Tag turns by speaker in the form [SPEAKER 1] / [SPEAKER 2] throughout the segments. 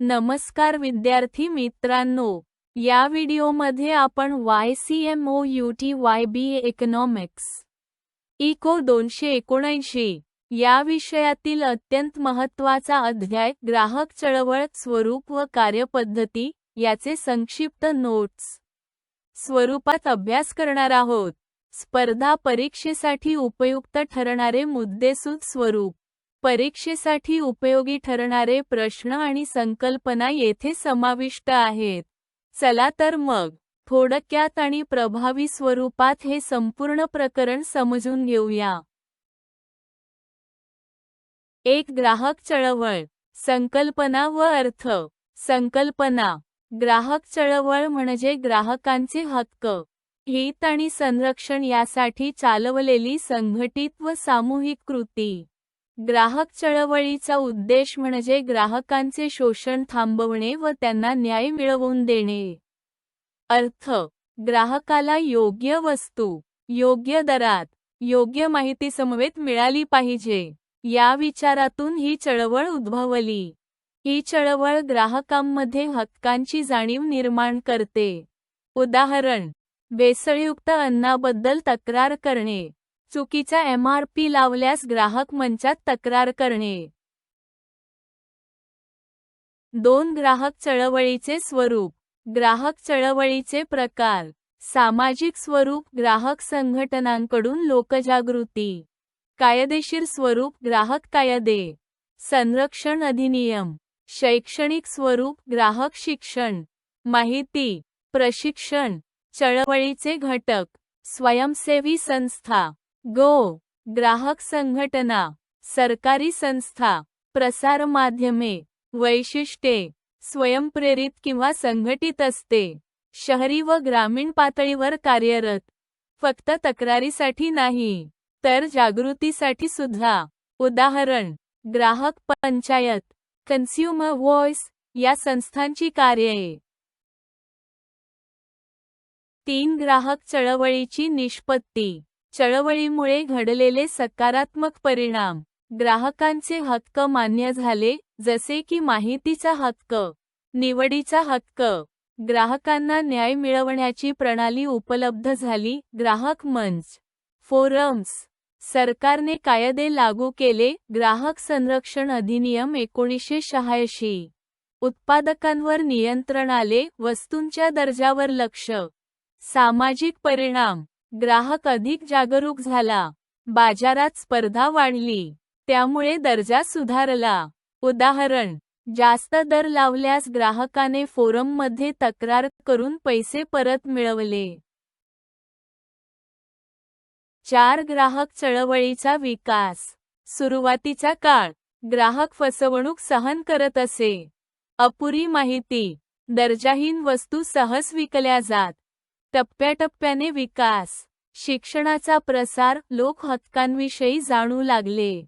[SPEAKER 1] नमस्कार विद्यार्थी मित्रांनो या व्हिडिओमध्ये आपण Y C M O U T Y B A economics eco दोनशे एकोणऐंशी या विषयातील अत्यंत महत्त्वाचा अध्याय ग्राहक चळवळ स्वरूप व कार्यपद्धती याचे संक्षिप्त नोट्स स्वरूपात अभ्यास करणार आहोत. स्पर्धा परीक्षेसाठी उपयुक्त ठरणारे मुद्देसूद स्वरूप. परीक्षेसाठी उपयोगी ठरणारे प्रश्न आणि संकल्पना येथे समाविष्ट आहेत. चला तर मग थोडक्यात आणि प्रभावी स्वरूपात हे संपूर्ण प्रकरण समजून घेऊया. एक ग्राहक चळवळ संकल्पना व अर्थ. संकल्पना ग्राहक चळवळ म्हणजे ग्राहकांचे हक्क हित आणि संरक्षण यासाठी चालवलेली संघटित व सामूहिक कृती. ग्राहक चळवळीचा उद्देश म्हणजे ग्राहकांचे शोषण थांबवणे व त्यांना न्याय मिळवून देणे. अर्थ ग्राहकाला योग्य वस्तू योग्य दरात योग्य माहिती समवेत मिळाली पाहिजे या विचारातून ही चळवळ उद्भवली. ही चळवळ ग्राहकांमध्ये हक्कांची जाणीव निर्माण करते. उदाहरण भेसळयुक्त अन्नाबद्दल तक्रार करणे. चुकीचा एमआरपी लावल्यास ग्राहक मंचात तक्रार करणे. दोन ग्राहक चळवळीचे स्वरूप. ग्राहक चळवळीचे प्रकार. सामाजिक स्वरूप ग्राहक संघटनांकडून लोकजागृती. कायदेशीर स्वरूप ग्राहक कायदे. संरक्षण अधिनियम. शैक्षणिक स्वरूप ग्राहक शिक्षण. माहिती. प्रशिक्षण. चळवळीचे घटक. स्वयंसेवी संस्था. गो ग्राहक संघटना सरकारी संस्था प्रसारमाध्यमे वैशिष्ट्ये स्वयंप्रेरित किंवा संघटित असते. शहरी व ग्रामीण पातळीवर कार्यरत फक्त तक्रारीसाठी नाही तर जागृतीसाठी सुद्धा. उदाहरण ग्राहक पंचायत कन्झ्युमर व्हॉइस या संस्थांची कार्ये. तीन ग्राहक चळवळीची निष्पत्ती. चळवळीमुळे घडलेले सकारात्मक परिणाम. ग्राहकांचे हक्क मान्य झाले जसे की माहितीचा हक्क निवडीचा हक्क. ग्राहकांना न्याय मिळवण्याची प्रणाली उपलब्ध झाली ग्राहक मंच फोरम्स. सरकारने कायदे लागू केले ग्राहक संरक्षण अधिनियम एकोणीसशे शहाऐंशी. उत्पादकांवर नियंत्रण आले वस्तूंच्या दर्जावर लक्ष. सामाजिक परिणाम. ग्राहक अधिक जागरूक झाला. बाजारात स्पर्धा वाढली. त्यामुळे दर्जा सुधारला. उदाहरण जास्त दर लावल्यास ग्राहकाने फोरममध्ये तक्रार करून पैसे परत मिळवले. चार ग्राहक चळवळीचा विकास. सुरुवातीचा काळ ग्राहक फसवणूक सहन करत असे. अपुरी माहिती दर्जाहीन वस्तू सहज विकल्या जात. टप्प्याटप्प्याने विकास. शिक्षणाचा प्रसार लोक हक्कांविषयी जाणू लागले.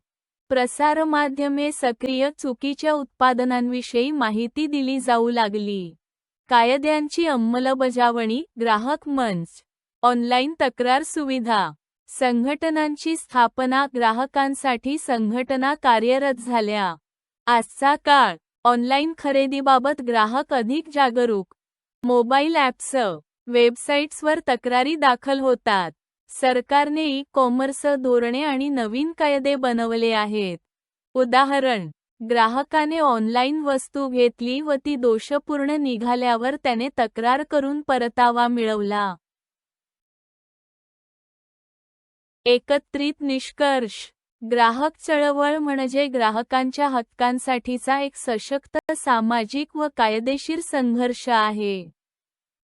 [SPEAKER 1] प्रसारमाध्यमे सक्रिय चुकीच्या उत्पादनांविषयी माहिती दिली जाऊ लागली. कायद्यांची अंमलबजावणी ग्राहक मंच. ऑनलाईन तक्रार सुविधा. संघटनांची स्थापना ग्राहकांसाठी संघटना कार्यरत झाल्या. आजचा काळ. ऑनलाईन खरेदीबाबत ग्राहक अधिक जागरूक. Mobile apps. वेबसाईट्सवर तक्रारी दाखल होतात. सरकारने ई कॉमर्स धोरणे आणि नवीन कायदे बनवले आहेत. उदाहरण ग्राहकाने ऑनलाईन वस्तू घेतली व ती दोषपूर्ण निघाल्यावर त्याने तक्रार करून परतावा मिळवला. एकत्रित निष्कर्ष ग्राहक चळवळ म्हणजे ग्राहकांच्या हक्कांसाठीचा एक सशक्त सामाजिक व कायदेशीर संघर्ष आहे.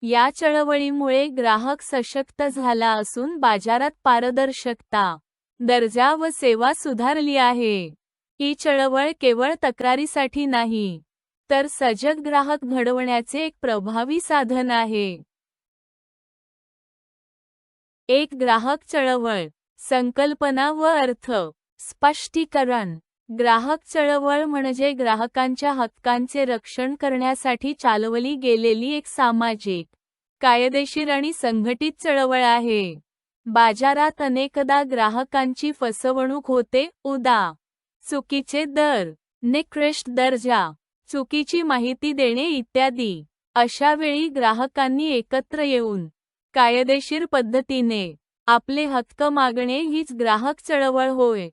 [SPEAKER 1] या चळवळीमुळे ग्राहक सशक्त झाला असून बाजारात पारदर्शकता दर्जा व सेवा सुधारली आहे. ही चळवळ केवळ तक्रारीसाठी नाही तर सजग ग्राहक घडवण्याचे एक प्रभावी साधन आहे. एक ग्राहक चळवळ संकल्पना व अर्थ स्पष्टीकरण ग्राहक चळवळ म्हणजे ग्राहकांच्या हक्कांचे रक्षण करण्यासाठी चालवली गेलेली एक सामाजिक कायदेशीर आणि संघटित चळवळ आहे. बाजारात अनेकदा ग्राहकांची फसवणूक होते. उदा. चुकीचे दर निकृष्ट दर्जा चुकीची माहिती देणे इत्यादी. अशा वेळी ग्राहकांनी एकत्र येऊन कायदेशीर पद्धतीने आपले हक्क मागणे हीच ग्राहक चळवळ होय.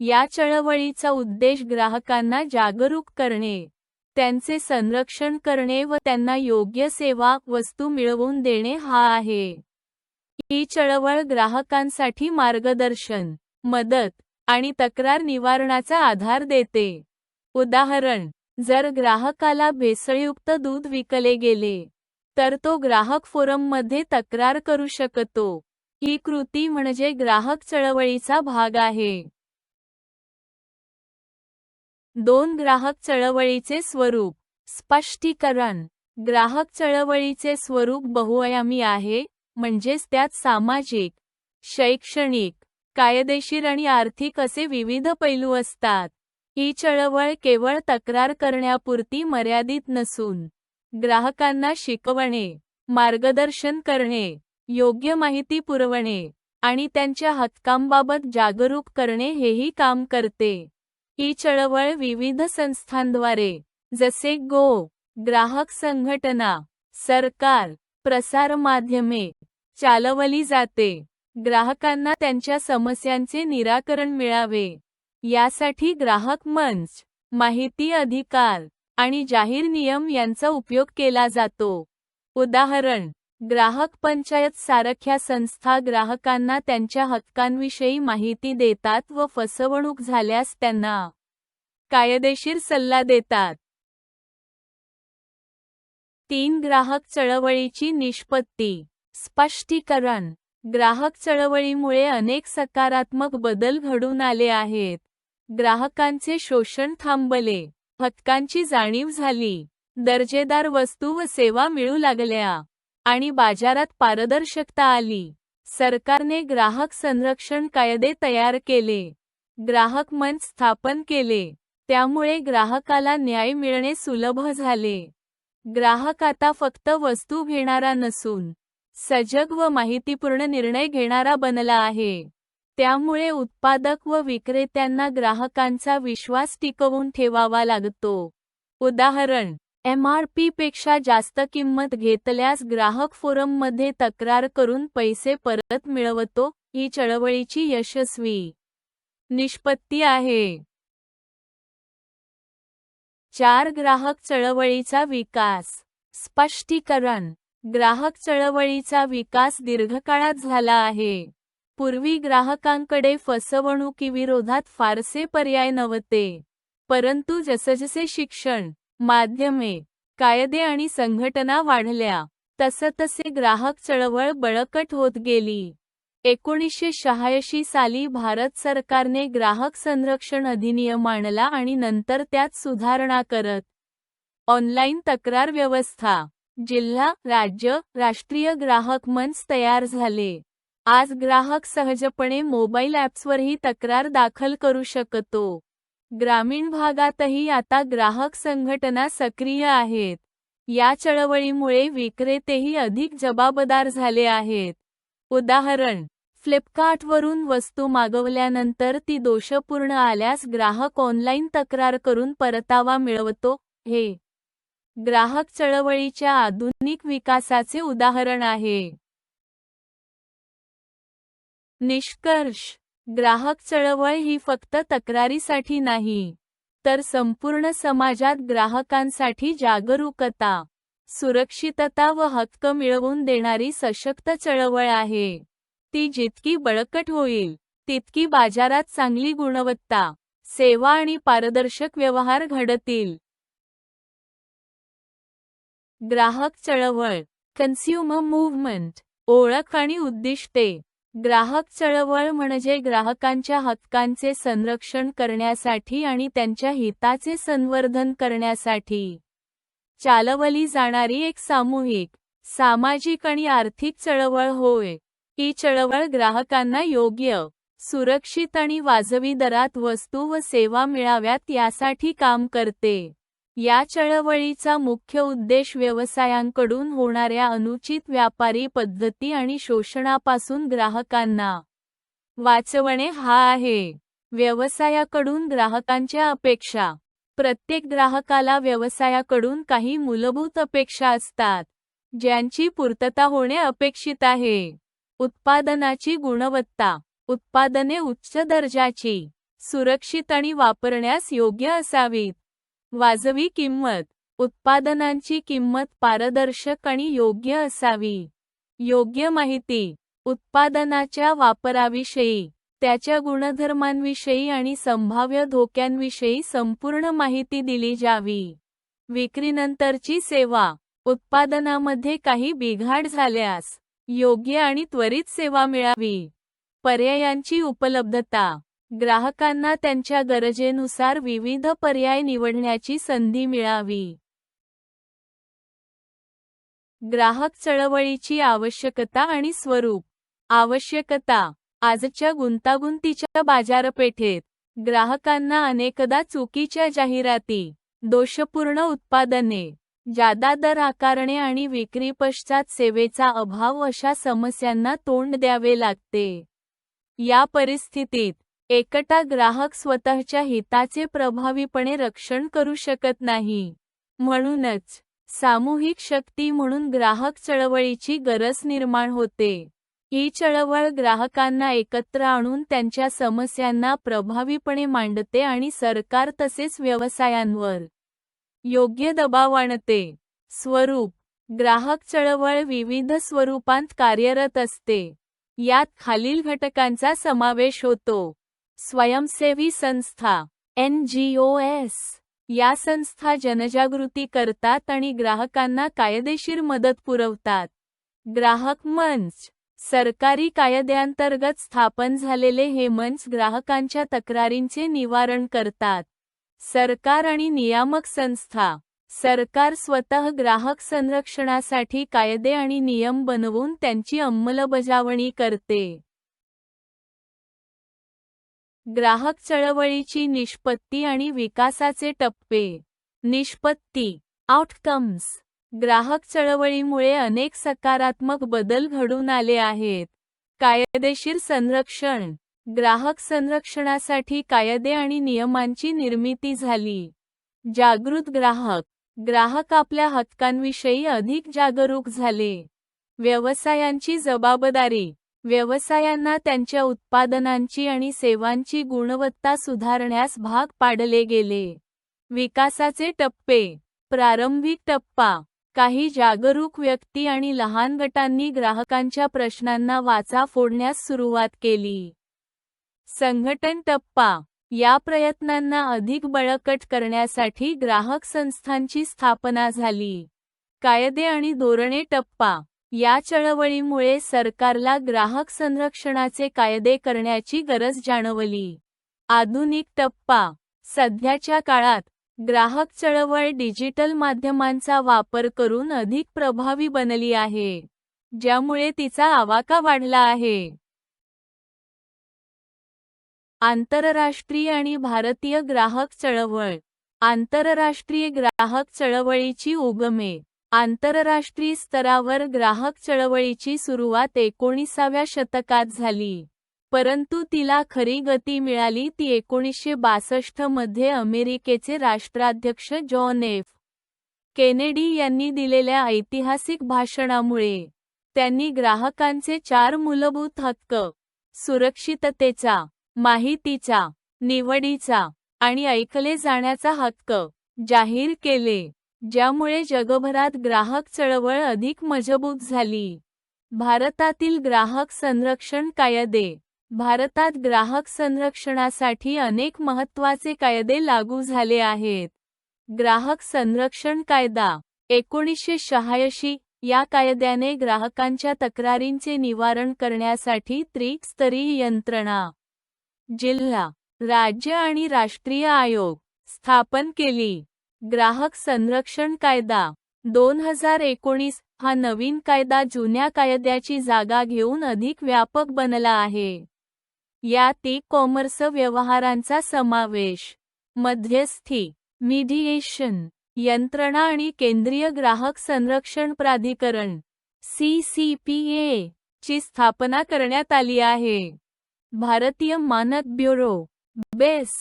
[SPEAKER 1] या चळवळीचा उद्देश ग्राहकांना जागरूक करणे त्यांचे संरक्षण करणे व त्यांना योग्य सेवा वस्तू मिळवून देणे हा आहे. ही चळवळ ग्राहकांसाठी मार्गदर्शन मदत आणि तक्रार निवारणाचा आधार देते. उदाहरण जर ग्राहकाला भेसळयुक्त दूध विकले गेले तर तो ग्राहक फोरममध्ये तक्रार करू शकतो. ही कृती म्हणजे ग्राहक चळवळीचा भाग आहे. दोन ग्राहक चळवळीचे स्वरूप. स्पष्टीकरण. ग्राहक चळवळीचे स्वरूप बहुआयामी आहे म्हणजेच त्यात सामाजिक शैक्षणिक कायदेशीर आणि आर्थिक असे विविध पैलू असतात. ही चळवळ केवळ तक्रार करण्यापुरती मर्यादित नसून ग्राहकांना शिकवणे मार्गदर्शन करणे योग्य माहिती पुरवणे आणि त्यांच्या हक्कांबाबत जागरूक करणे हेही काम करते. ही चळवळ विविध संस्थांद्वारे जसे गो ग्राहक संघटना सरकार प्रसारमाध्यमे चालवली जाते. ग्राहकांना त्यांच्या समस्यांचे निराकरण मिळावे. यासाठी ग्राहक मंच माहिती अधिकार आणि जाहीर नियम यांचा उपयोग केला जातो. उदाहरण ग्राहक पंचायत सारख्या संस्था ग्राहकांना त्यांच्या हक्कांविषयी माहिती देतात व फसवणूक झाल्यास त्यांना कायदेशीर सल्ला देतात. तीन ग्राहक चळवळीची निष्पत्ती. स्पष्टीकरण. ग्राहक चळवळीमुळे अनेक सकारात्मक बदल घडून आले आहेत. ग्राहकांचे शोषण थांबले. हक्कांची जाणीव झाली. दर्जेदार वस्तू व सेवा मिळू लागल्या. आणि बाजारात पारदर्शकता आली. सरकारने ग्राहक संरक्षण कायदे तयार केले. ग्राहक मंच स्थापन केले. त्यामुळे ग्राहकाला न्याय मिळणे सुलभ झाले. ग्राहक आता फक्त वस्तू घेणारा नसून सजग व माहितीपूर्ण निर्णय घेणारा बनला आहे. त्यामुळे उत्पादक व विक्रेत्यांना ग्राहकांचा विश्वास टिकवून ठेवावा लागतो. उदाहरण एमआरपीपेक्षा पेक्षा जास्त किंमत घेतल्यास ग्राहक फोरममध्ये तक्रार करून पैसे परत मिळवतो ही चळवळीची यशस्वी निष्पत्ती आहे. चार ग्राहक चळवळीचा विकास. स्पष्टीकरण. ग्राहक चळवळीचा विकास दीर्घकाळात झाला आहे. पूर्वी ग्राहकांकडे फसवणुकीविरोधात फारसे पर्याय नव्हते. परंतु जसजसे शिक्षण माध्यमे कायदे आणि संघटना वाढल्या. तसतसे ग्राहक चळवळ बळकट होत गेली. एकोणीसशे शहाऐंशी साली भारत सरकारने ग्राहक संरक्षण अधिनियम आणला आणि नंतर त्यात सुधारणा करत. ऑनलाईन तक्रार व्यवस्था जिल्हा राज्य राष्ट्रीय ग्राहक मंच तयार झाले. आज ग्राहक सहजपणे मोबाईल ॲप्सवरही तक्रार दाखल करू शकतो. ग्रामीण भागातही आता ग्राहक संघटना सक्रिय आहेत. या चळवळीमुळे विक्रेतेही अधिक जबाबदार झाले आहेत. उदाहरण फ्लिपकार्टवरून वस्तू मागवल्यानंतर ती दोषपूर्ण आल्यास ग्राहक ऑनलाईन तक्रार करून परतावा मिळवतो हे ग्राहक चळवळीच्या आधुनिक विकासाचे उदाहरण आहे. निष्कर्ष ग्राहक चळवळ ही फक्त तक्रारीसाठी नाही तर संपूर्ण समाजात ग्राहकांसाठी जागरूकता सुरक्षितता व हक्क मिळवून देणारी सशक्त चळवळ आहे. ती जितकी बळकट होईल तितकी बाजारात चांगली गुणवत्ता सेवा आणि पारदर्शक व्यवहार घडतील. ग्राहक चळवळ कन्झ्युमर मूव्हमेंट ओळख आणि उद्दिष्टे. ग्राहक चळवळ म्हणजे ग्राहकांच्या हक्कांचे संरक्षण करण्यासाठी आणि त्यांच्या हिताचे संवर्धन करण्यासाठी. चालवली जाणारी एक सामूहिक सामाजिक आणि आर्थिक चळवळ होय. ही चळवळ ग्राहकांना योग्य सुरक्षित आणि वाजवी दरात वस्तू व सेवा मिळाव्यात यासाठी काम करते. या चळवळीचा मुख्य उद्देश व्यवसायांकडून होणाऱ्या अनुचित व्यापारी पद्धती आणि शोषणापासून ग्राहकांना वाचवणे हा आहे. व्यवसायाकडून ग्राहकांच्या अपेक्षा. प्रत्येक ग्राहकाला व्यवसायाकडून काही मूलभूत अपेक्षा असतात ज्यांची पूर्तता होणे अपेक्षित आहे. उत्पादनाची गुणवत्ता उत्पादने उच्च दर्जाची सुरक्षित आणि वापरण्यास योग्य असावीत. वाजवी किंमत. उत्पादनांची किंमत पारदर्शक आणि योग्य असावी. योग्य माहिती. उत्पादनाच्या वापराविषयी. त्याच्या गुणधर्मांविषयी आणि संभाव्य धोक्यांविषयी संपूर्ण माहिती दिली जावी. विक्रीनंतरची सेवा. उत्पादनामध्ये काही बिघाड झाल्यास योग्य आणि त्वरित सेवा मिळावी. पर्यायांची उपलब्धता. ग्राहकांना त्यांच्या गरजेनुसार विविध पर्याय निवडण्याची संधी मिळावी. ग्राहक चळवळीची आवश्यकता आणि स्वरूप. आवश्यकता. आजच्या गुंतागुंतीच्या बाजारपेठेत ग्राहकांना अनेकदा चुकीच्या जाहिराती दोषपूर्ण उत्पादने जादा दर आकारणे आणि विक्री पश्चात सेवेचा अभाव अशा समस्यांना तोंड द्यावे लागते. या परिस्थितीत एकटा ग्राहक स्वतःच्या हिताचे प्रभावीपणे रक्षण करू शकत नाही. म्हणूनच सामूहिक शक्ती म्हणून ग्राहक चळवळीची गरज निर्माण होते. ही चळवळ ग्राहकांना एकत्र आणून त्यांच्या समस्यांना प्रभावीपणे मांडते आणि सरकार तसेच व्यवसायांवर योग्य दबाव आणते. स्वरूप ग्राहक चळवळ विविध स्वरूपांत कार्यरत असते. यात खालील घटकांचा समावेश होतो. स्वयंसेवी संस्था एन जी ओ एस या संस्था जनजागृती करतात आणि ग्राहकांना कायदेशीर मदत पुरवतात. ग्राहक मंच सरकारी कायद्यांतर्गत स्थापन झालेले हे मंच ग्राहकांच्या तक्रारींचे निवारण करतात. सरकार आणि नियामक संस्था सरकार स्वतः ग्राहक संरक्षणासाठी कायदे आणि नियम बनवून त्यांची अंमलबजावणी करते. ग्राहक चळवळीची निष्पत्ती आणि विकासाचे टप्पे. निष्पत्ती. आउटकम्स ग्राहक चळवळीमुळे अनेक सकारात्मक बदल घडून आले आहेत. कायदेशीर संरक्षण. ग्राहक संरक्षणासाठी कायदे आणि नियमांची निर्मिती झाली. जागृत ग्राहक. ग्राहक आपल्या हक्कांविषयी अधिक जागरूक झाले. व्यवसायांची जबाबदारी. व्यवसायांना त्यांच्या उत्पादनांची आणि सेवांची गुणवत्ता सुधारण्यास भाग पाडले गेले. विकासाचे टप्पे. प्रारंभिक टप्पा. काही जागरूक व्यक्ती आणि लहान गटांनी ग्राहकांच्या प्रश्नांना वाचा फोडण्यास सुरुवात केली. संघटन टप्पा. या प्रयत्नांना अधिक बळकट करण्यासाठी ग्राहक संस्थांची स्थापना झाली. कायदे आणि धोरणे टप्पा. या चळवळीमुळे सरकारला ग्राहक संरक्षणाचे कायदे करण्याची गरज जाणवली. आधुनिक टप्पा. सध्याच्या काळात ग्राहक चळवळ डिजिटल माध्यमांचा वापर करून अधिक प्रभावी बनली आहे ज्यामुळे तिचा आवाका वाढला आहे. आंतरराष्ट्रीय आणि भारतीय ग्राहक चळवळ. आंतरराष्ट्रीय ग्राहक चळवळीची उगमे. आंतरराष्ट्रीय स्तरावर ग्राहक चळवळीची सुरुवात एकोणीसाव्या शतकात झाली. परंतु तिला खरी गती मिळाली ती एकोणीसशे बासष्टमध्ये अमेरिकेचे राष्ट्राध्यक्ष जॉन एफ. केनेडी यांनी दिलेल्या ऐतिहासिक भाषणामुळे त्यांनी ग्राहकांचे चार मूलभूत हक्क सुरक्षिततेचा माहितीचा निवडीचा आणि ऐकले जाण्याचा हक्क जाहीर केले. ज्यामुळे जगभरात ग्राहक चळवळ अधिक मजबूत झाली. भारतातील ग्राहक संरक्षण कायदे. भारतात ग्राहक संरक्षणासाठी अनेक महत्त्वाचे कायदे लागू झाले आहेत. ग्राहक संरक्षण कायदा. एकोणीसशे शहाऐंशी या कायद्याने ग्राहकांच्या तक्रारींचे निवारण करण्यासाठी त्रिस्तरीय यंत्रणा. जिल्हा राज्य आणि राष्ट्रीय आयोग स्थापन केली. ग्राहक संरक्षण कायदा. दोन हजार एकोणीस हा नवीन कायदा जुन्या कायद्याची जागा घेऊन अधिक व्यापक बनला आहे. यात ई कॉमर्स व्यवहारांचा समावेश मध्यस्थी मिडिएशन यंत्रणा आणि केंद्रीय ग्राहक संरक्षण प्राधिकरण सी सी पी ए ची स्थापना करण्यात आली आहे. भारतीय मानक ब्युरो बेस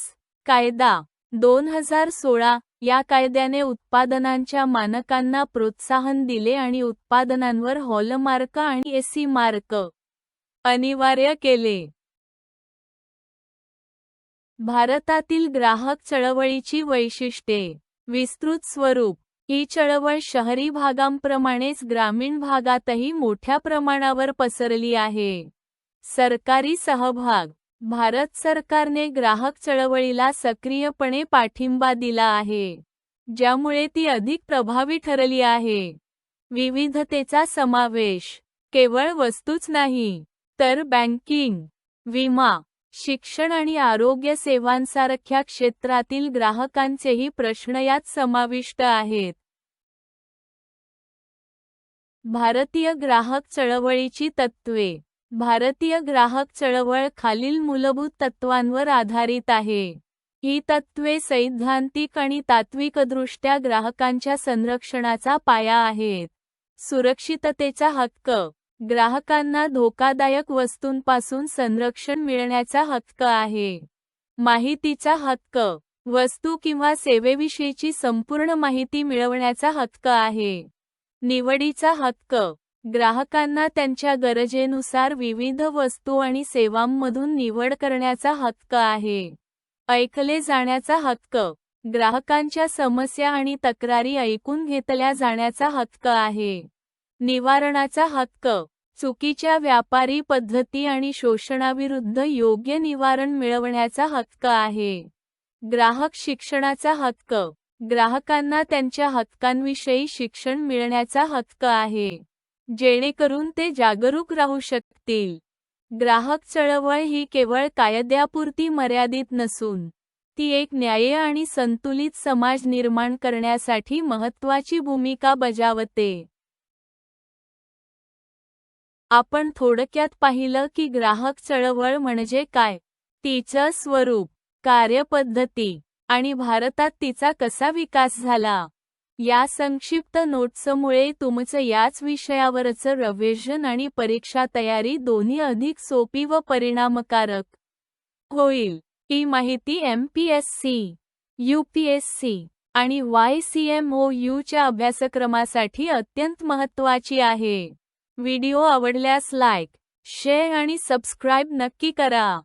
[SPEAKER 1] कायदा दोन हजार सोळा या कायद्याने उत्पादनांच्या मानकांना प्रोत्साहन दिले आणि उत्पादनांवर हॉलमार्क आणि एसी मार्क अनिवार्य केले. भारतातील ग्राहक चळवळीची वैशिष्ट्ये. विस्तृत स्वरूप. ही चळवळ शहरी भागांप्रमाणेच ग्रामीण भागातही मोठ्या प्रमाणावर पसरली आहे. सरकारी सहभाग. भारत सरकारने ग्राहक चळवळीला सक्रियपणे पाठिंबा दिला आहे ज्यामुळे ती अधिक प्रभावी ठरली आहे. विविधतेचा समावेश केवळ वस्तूच नाही तर बँकिंग विमा शिक्षण आणि आरोग्य सेवांसारख्या क्षेत्रातील ग्राहकांचेही प्रश्न यात समाविष्ट आहेत. भारतीय ग्राहक चळवळीची तत्त्वे भारतीय ग्राहक चळवळ खालील मूलभूत तत्वांवर आधारित आहे. ही तत्त्वे सैद्धांतिक आणि तात्विकदृष्ट्या ग्राहकांच्या संरक्षणाचा पाया आहेत. सुरक्षिततेचा हक्क. ग्राहकांना धोकादायक वस्तूंपासून संरक्षण मिळण्याचा हक्क आहे. माहितीचा हक्क. वस्तू किंवा सेवेविषयीची संपूर्ण माहिती मिळवण्याचा हक्क आहे. निवडीचा हक्क. ग्राहकांना त्यांच्या गरजेनुसार विविध वस्तू आणि सेवांमधून निवड करण्याचा हक्क आहे. ऐकले जाण्याचा हक्क. ग्राहकांच्या समस्या आणि तक्रारी ऐकून घेतल्या जाण्याचा हक्क आहे. निवारणाचा हक्क. चुकीच्या व्यापारी पद्धती आणि शोषणाविरुद्ध योग्य निवारण मिळवण्याचा हक्क आहे. ग्राहक शिक्षणाचा हक्क. ग्राहकांना त्यांच्या हक्कांविषयी शिक्षण मिळण्याचा हक्क आहे. जेणेकरून ते जागरूक राहू शकतील. ग्राहक चळवळ ही केवळ कायद्यापुरती मर्यादित नसून ती एक न्याय्य आणि संतुलित समाज निर्माण करण्यासाठी महत्त्वाची भूमिका बजावते. आपण थोडक्यात पाहिलं की ग्राहक चळवळ म्हणजे काय तिचं स्वरूप कार्यपद्धती आणि भारतात तिचा कसा विकास झाला. या संक्षिप्त नोट्समुळे तुमचं याच विषयावरचं रव्हिजन आणि परीक्षा तयारी दोन्ही अधिक सोपी व परिणामकारक होईल. ही माहिती M P S C U P S C आणि वाय सी एम ओ यूच्या अभ्यासक्रमासाठी अत्यंत महत्त्वाची आहे. व्हिडिओ आवडल्यास लाईक शेअर आणि सबस्क्राईब नक्की करा.